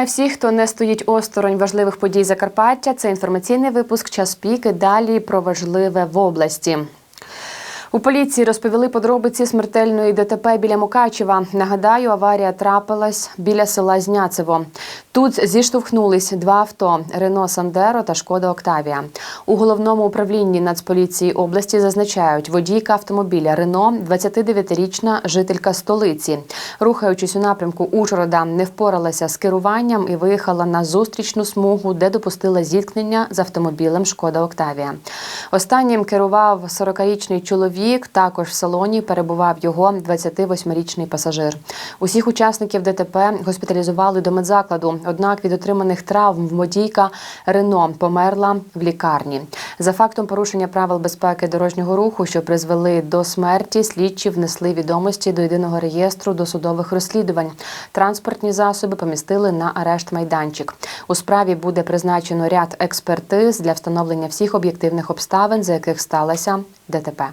Вітаю всіх, хто не стоїть осторонь важливих подій Закарпаття. Це інформаційний випуск час піки. Далі про важливе в області. У поліції розповіли подробиці смертельної ДТП біля Мукачева. Нагадаю, аварія трапилась біля села Зняцево. Тут зіштовхнулись два авто Рено Сандеро та Шкода Октавія. У головному управлінні Нацполіції області зазначають, водійка автомобіля Рено, 29-річна жителька столиці. Рухаючись у напрямку Ужгорода, не впоралася з керуванням і виїхала на зустрічну смугу, де допустила зіткнення з автомобілем Шкода Октавія. Останнім керував 40-річний чоловік. Також в салоні перебував його 28-річний пасажир. Усіх учасників ДТП госпіталізували до медзакладу. Однак від отриманих травм водійка Рено померла в лікарні. За фактом порушення правил безпеки дорожнього руху, що призвели до смерті, слідчі внесли відомості до єдиного реєстру досудових розслідувань. Транспортні засоби помістили на арешт майданчик. У справі буде призначено ряд експертиз для встановлення всіх об'єктивних обставин, за яких сталося ДТП.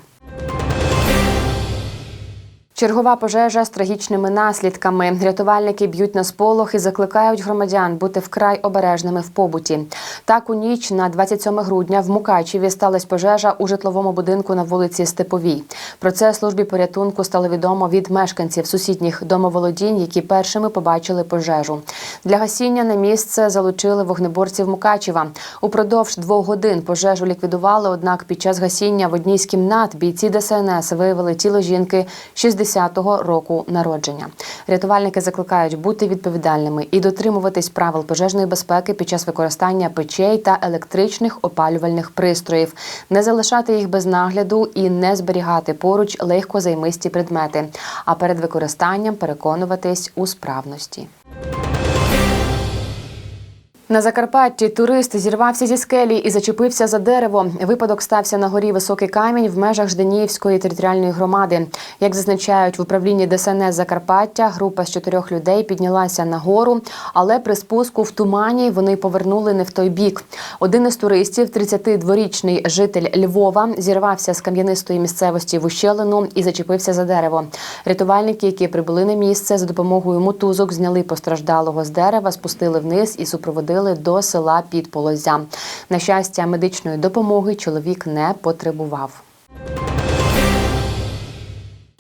Чергова пожежа з трагічними наслідками. Рятувальники б'ють на сполох і закликають громадян бути вкрай обережними в побуті. Так, у ніч на 27 грудня в Мукачеві сталася пожежа у житловому будинку на вулиці Степовій. Про це службі порятунку стало відомо від мешканців сусідніх домоволодінь, які першими побачили пожежу. Для гасіння на місце залучили вогнеборців Мукачева. Упродовж двох годин пожежу ліквідували. Однак під час гасіння в одній з кімнат бійці ДСНС виявили тіло жінки 60-го року народження. Рятувальники закликають бути відповідальними і дотримуватись правил пожежної безпеки під час використання печей та електричних опалювальних пристроїв, не залишати їх без нагляду і не зберігати поруч легкозаймисті предмети. А перед використанням переконуватись у справності. На Закарпатті турист зірвався зі скелі і зачепився за дерево. Випадок стався на горі Високий камінь в межах Жденіївської територіальної громади. Як зазначають в управлінні ДСНС Закарпаття, група з чотирьох людей піднялася на гору, але при спуску в тумані вони повернули не в той бік. Один із туристів, 32-річний житель Львова, зірвався з кам'янистої місцевості в ущелину і зачепився за дерево. Рятувальники, які прибули на місце, за допомогою мотузок зняли постраждалого з дерева, спустили вниз і супроводили до села під Полозя. На щастя, медичної допомоги чоловік не потребував.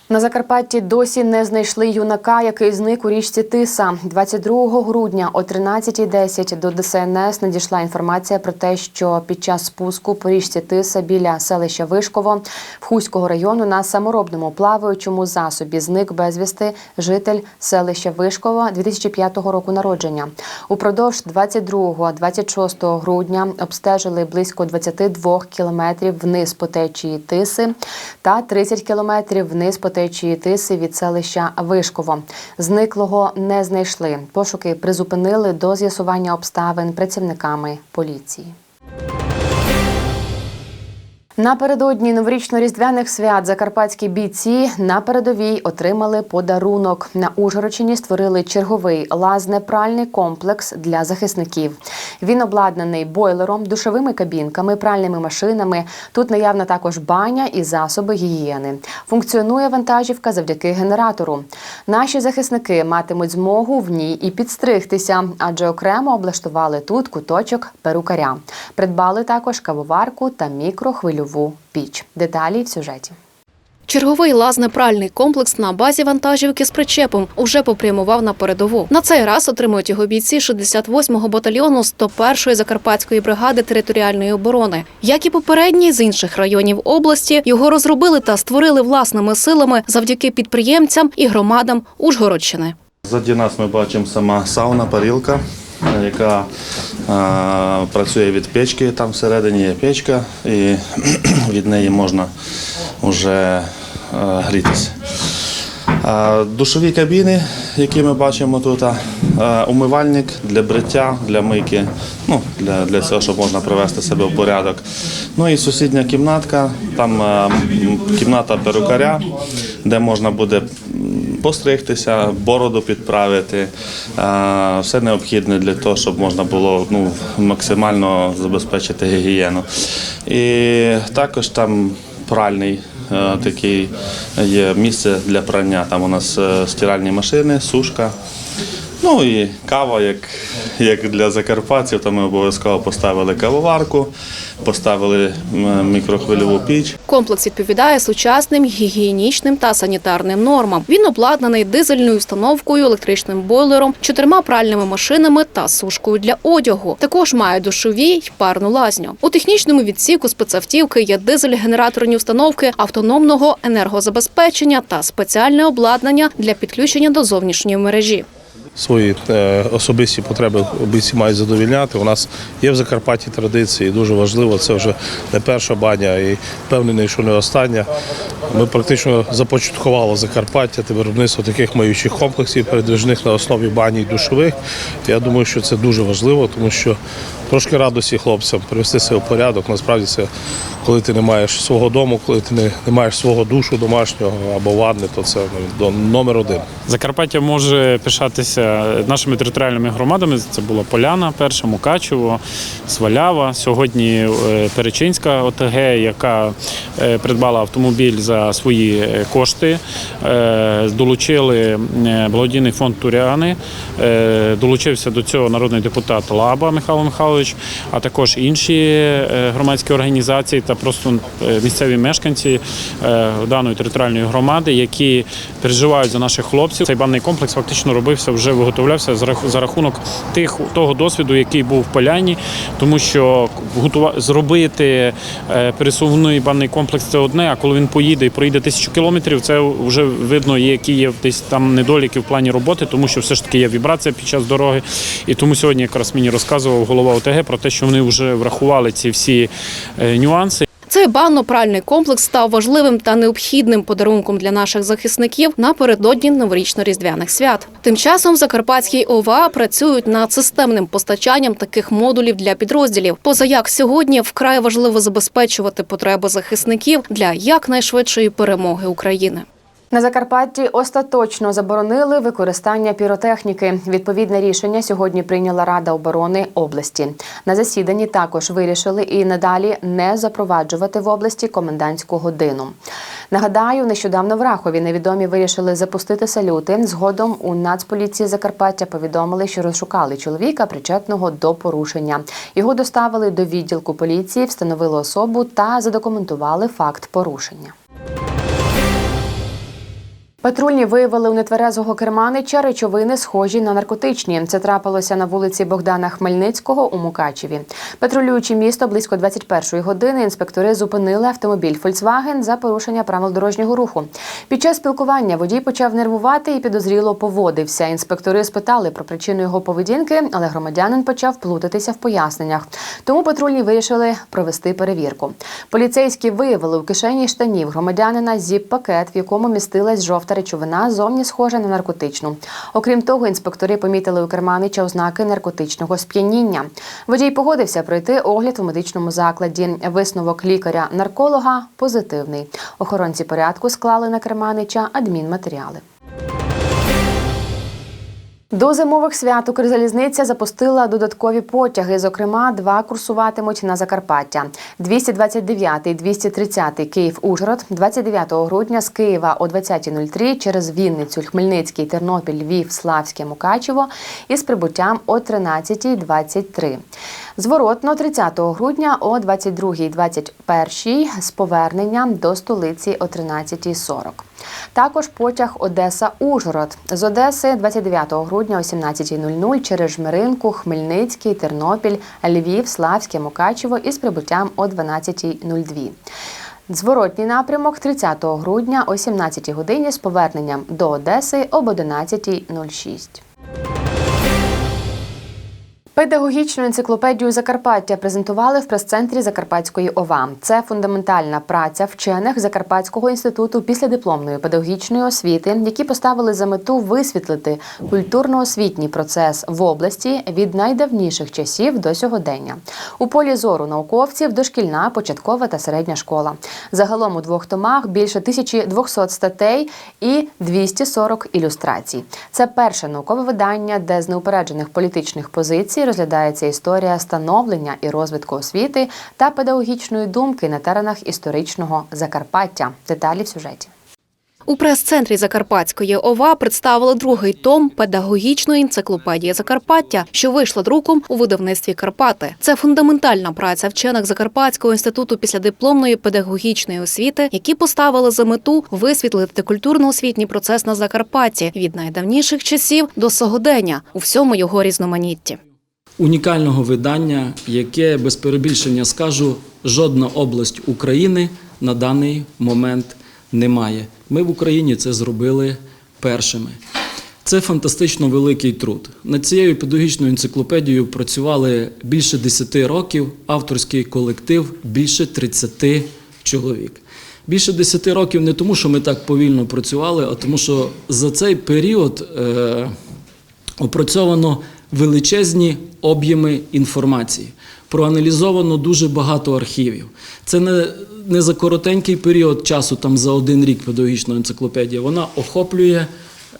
На Закарпатті досі не знайшли юнака, який зник у річці Тиса. 22 грудня о 13.10 до ДСНС надійшла інформація про те, що під час спуску по річці Тиса біля селища Вишково Вхуського району на саморобному плаваючому засобі зник безвісти житель селища Вишково 2005 року народження. Упродовж 22-26 грудня обстежили близько 22 кілометрів вниз по течії Тиси та 30 кілометрів вниз по течії Тиси від селища Вишково. Зниклого не знайшли. Пошуки призупинили до з'ясування обставин працівниками поліції. Напередодні новорічно-різдвяних свят закарпатські бійці на передовій отримали подарунок. На Ужгородщині створили черговий лазнепральний комплекс для захисників. Він обладнаний бойлером, душовими кабінками, пральними машинами. Тут наявна також баня і засоби гігієни. Функціонує вантажівка завдяки генератору. Наші захисники матимуть змогу в ній і підстригтися, адже окремо облаштували тут куточок перукаря. Придбали також кавоварку та мікрохвильову піч. Деталі в сюжеті. Черговий лазнепральний комплекс на базі вантажівки з причепом уже попрямував на передову. На цей раз отримують його бійці 68-го батальйону 101-ї закарпатської бригади територіальної оборони. Як і попередні з інших районів області, його розробили та створили власними силами завдяки підприємцям і громадам Ужгородщини. Ззаді нас ми бачимо сама сауна, парілка, яка е, працює від печки. Там всередині є печка, і від неї можна вже е, грітися. Е, Душові кабіни, які ми бачимо тут, е, умивальник для бриття, для мийки, ну, для, для цього, щоб можна привести себе в порядок. Ну і сусідня кімнатка, там е, кімната перукаря, де можна буде постригтися, бороду підправити. Все необхідне для того, щоб можна було ну, максимально забезпечити гігієну. І також там пральний е, є місце для прання. Там у нас е, стиральні машини, сушка. Ну і кава, як, як для закарпатців, то ми обов'язково поставили кавоварку, поставили мікрохвильову піч. Комплекс відповідає сучасним гігієнічним та санітарним нормам. Він обладнаний дизельною установкою, електричним бойлером, чотирма пральними машинами та сушкою для одягу. Також має душові й парну лазню. У технічному відсіку спецавтівки є дизель-генераторні установки автономного енергозабезпечення та спеціальне обладнання для підключення до зовнішньої мережі. Свої е, особисті потреби бійці мають задовільняти. У нас є в Закарпатті традиції, дуже важливо. Це вже не перша баня і впевнений, що не остання. Ми практично започаткували Закарпаття та виробництво таких маючих комплексів передвижних на основі бані і душових. Я думаю, що це дуже важливо, тому що трошки радості хлопцям привести себе в порядок. Насправді це коли ти не маєш свого дому, коли ти не, не маєш свого душу домашнього або ванни, то це ну, номер один. Закарпаття може пишатися нашими територіальними громадами. Це була Поляна, перша, Мукачево, Свалява. Сьогодні е, Перечинська ОТГ, яка е, придбала автомобіль за свої е, кошти. Долучили благодійний фонд Туряни. Долучився до цього народний депутат Лаба Михайло Михайлович, а також інші е, громадські організації та просто е, місцеві мешканці е, даної територіальної громади, які переживають за наших хлопців. Цей банний комплекс фактично робився вже виготовлявся за рахунок тих того досвіду, який був в Поляні, тому що зробити пересувний банний комплекс це одне. А коли він поїде і проїде тисячу кілометрів, це вже видно, які є десь там недоліки в плані роботи, тому що все ж таки є вібрація під час дороги. І тому сьогодні якраз мені розказував голова ОТГ про те, що вони вже врахували ці всі е, нюанси. Цей банно-пральний комплекс став важливим та необхідним подарунком для наших захисників напередодні новорічно-різдвяних свят. Тим часом в Закарпатській ОВА працюють над системним постачанням таких модулів для підрозділів. Поза як сьогодні вкрай важливо забезпечувати потреби захисників для якнайшвидшої перемоги України. На Закарпатті остаточно заборонили використання піротехніки. Відповідне рішення сьогодні прийняла Рада оборони області. На засіданні також вирішили і надалі не запроваджувати в області комендантську годину. Нагадаю, нещодавно в Рахові невідомі вирішили запустити салюти. Згодом у Нацполіції Закарпаття повідомили, що розшукали чоловіка, причетного до порушення. Його доставили до відділку поліції, встановили особу та задокументували факт порушення. Патрульні виявили у нетверезого керманича речовини, схожі на наркотичні. Це трапилося на вулиці Богдана Хмельницького у Мукачеві. Патрулюючи місто близько 21-ї години, інспектори зупинили автомобіль Фольксваген за порушення правил дорожнього руху. Під час спілкування водій почав нервувати і підозріло поводився. Інспектори спитали про причину його поведінки, але громадянин почав плутатися в поясненнях. Тому патрульні вирішили провести перевірку. Поліцейські виявили у кишені штанів громадянина зіп-пакет, в якому містилась жовта речовина, зовні схожа на наркотичну. Окрім того, інспектори помітили у керманича ознаки наркотичного сп'яніння. Водій погодився пройти огляд у медичному закладі. Висновок лікаря-нарколога позитивний. Охоронці порядку склали на керманича адмінматеріали. До зимових свят Укрзалізниця запустила додаткові потяги. Зокрема, два курсуватимуть на Закарпаття: 229 і 230 Київ-Ужгород, 29 грудня з Києва о 20.03 через Вінницю, Хмельницький, Тернопіль, Львів, Славське, Мукачево із прибуттям о 13.23. Зворотно 30 грудня о 22.21 з поверненням до столиці о 13.40. Також потяг Одеса-Ужгород. З Одеси 29 грудня о 17.00 через Жмеринку, Хмельницький, Тернопіль, Львів, Славське, Мукачево із прибуттям о 12.02. Зворотній напрямок 30 грудня о 17 годині з поверненням до Одеси об 11.06. Педагогічну енциклопедію Закарпаття презентували в прес-центрі Закарпатської ОВА. Це фундаментальна праця вчених Закарпатського інституту післядипломної педагогічної освіти, які поставили за мету висвітлити культурно-освітній процес в області від найдавніших часів до сьогодення. У полі зору науковців дошкільна, початкова та середня школа. Загалом у двох томах більше 1200 статей і 240 ілюстрацій. Це перше наукове видання, де з неупереджених політичних позицій розглядається історія становлення і розвитку освіти та педагогічної думки на теренах історичного Закарпаття. Деталі в сюжеті. У прес-центрі Закарпатської ОВА представили другий том педагогічної енциклопедії Закарпаття, що вийшла друком у видавництві Карпати. Це фундаментальна праця вчених Закарпатського інституту післядипломної педагогічної освіти, які поставили за мету висвітлити культурно-освітній процес на Закарпатті від найдавніших часів до сьогодення у всьому його різноманітті. Унікального видання, яке без перебільшення скажу, жодна область України на даний момент не має. Ми в Україні це зробили першими. Це фантастично великий труд. Над цією педагогічною енциклопедією працювали більше 10 років, авторський колектив більше 30 чоловік. Більше 10 років не тому, що ми так повільно працювали, а тому, що за цей період е, опрацьовано величезні об'єми інформації. Проаналізовано дуже багато архівів. Це не, не за коротенький період часу, там за один рік педагогічна енциклопедія. Вона охоплює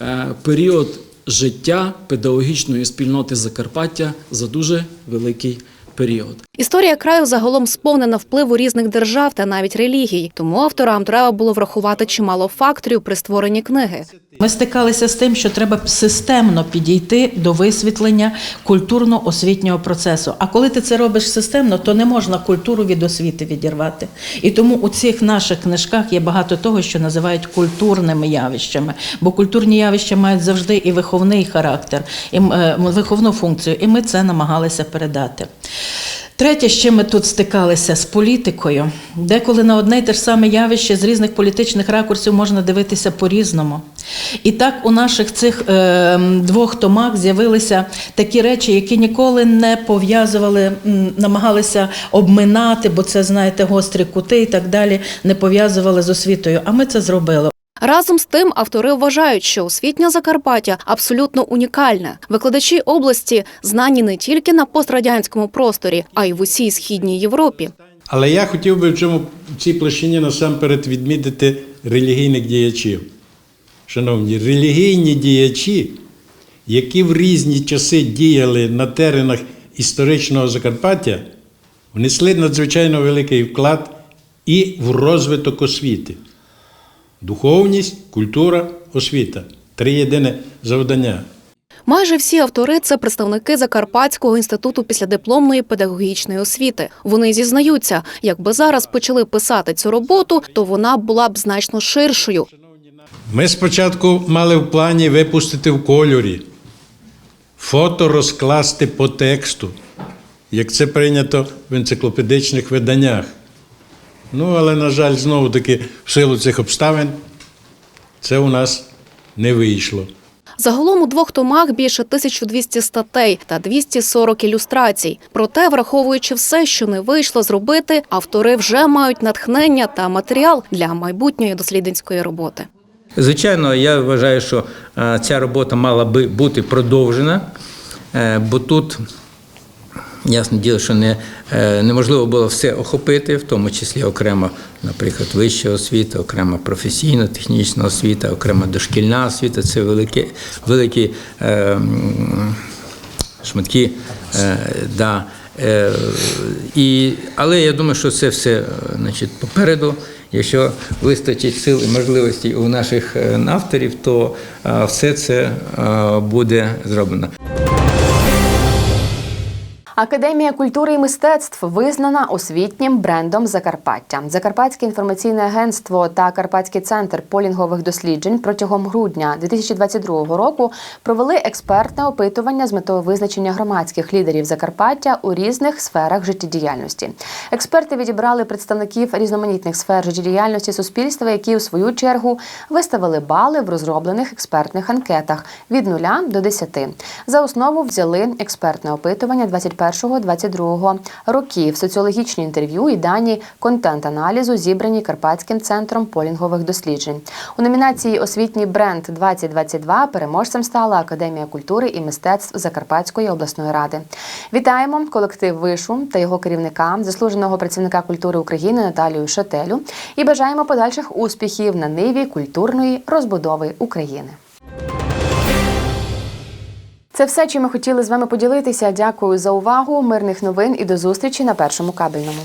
е, період життя педагогічної спільноти Закарпаття за дуже великий період. Історія краю загалом сповнена впливу різних держав та навіть релігій, тому авторам треба було врахувати чимало факторів при створенні книги. Ми стикалися з тим, що треба системно підійти до висвітлення культурно-освітнього процесу. А коли ти це робиш системно, то не можна культуру від освіти відірвати. І тому у цих наших книжках є багато того, що називають культурними явищами. Бо культурні явища мають завжди і виховний характер, і е, виховну функцію. І ми це намагалися передати. Третє, чим ми тут стикалися з політикою, деколи на одне й те ж саме явище з різних політичних ракурсів можна дивитися по-різному. І так у наших цих е, двох томах з'явилися такі речі, які ніколи не пов'язували, намагалися обминати, бо це, знаєте, гострі кути і так далі, не пов'язували з освітою. А ми це зробили. Разом з тим, автори вважають, що освітня Закарпаття абсолютно унікальне. Викладачі області знані не тільки на пострадянському просторі, а й в усій східній Європі. Але я хотів би в цьому цій площині насамперед відмітити релігійних діячів. Шановні, релігійні діячі, які в різні часи діяли на теренах історичного Закарпаття, внесли надзвичайно великий вклад і в розвиток освіти. Духовність, культура, освіта три єдине завдання. Майже всі автори це представники Закарпатського інституту післядипломної педагогічної освіти. Вони зізнаються, якби зараз почали писати цю роботу, то вона була б значно ширшою. Ми спочатку мали в плані випустити в кольорі, фото розкласти по тексту, як це прийнято в енциклопедичних виданнях. Ну, але, на жаль, знову таки, в силу цих обставин це у нас не вийшло. Загалом у двох томах більше 1200 статей та 240 ілюстрацій. Проте, враховуючи все, що не вийшло зробити, автори вже мають натхнення та матеріал для майбутньої дослідницької роботи. Звичайно, я вважаю, що е, ця робота мала би бути продовжена, е, бо тут, ясне діло, що не, е, неможливо було все охопити, в тому числі окремо, наприклад, вища освіта, окрема професійна, технічна освіта, окрема дошкільна освіта це великі, великі е, шматки. Е, да. Е, і, але я думаю, що це все значить, попереду. Якщо вистачить сил і можливостей у наших е, авторів, то е, все це буде зроблено. Академія культури і мистецтв визнана освітнім брендом Закарпаття. Закарпатське інформаційне агентство та Карпатський центр полінгових досліджень протягом грудня 2022 року провели експертне опитування з метою визначення громадських лідерів Закарпаття у різних сферах життєдіяльності. Експерти відібрали представників різноманітних сфер життєдіяльності суспільства, які у свою чергу виставили бали в розроблених експертних анкетах від 0 до 10. За основу взяли експертне опитування 21-22 років, соціологічні інтерв'ю і дані контент-аналізу, зібрані Карпатським центром полінгових досліджень. У номінації Освітній бренд 2022 переможцем стала Академія культури і мистецтв Закарпатської обласної ради. Вітаємо колектив вишу та його керівника, заслуженого працівника культури України Наталію Шателю і бажаємо подальших успіхів на ниві культурної розбудови України. Це все, чим ми хотіли з вами поділитися. Дякую за увагу. Мирних новин і до зустрічі на першому кабельному.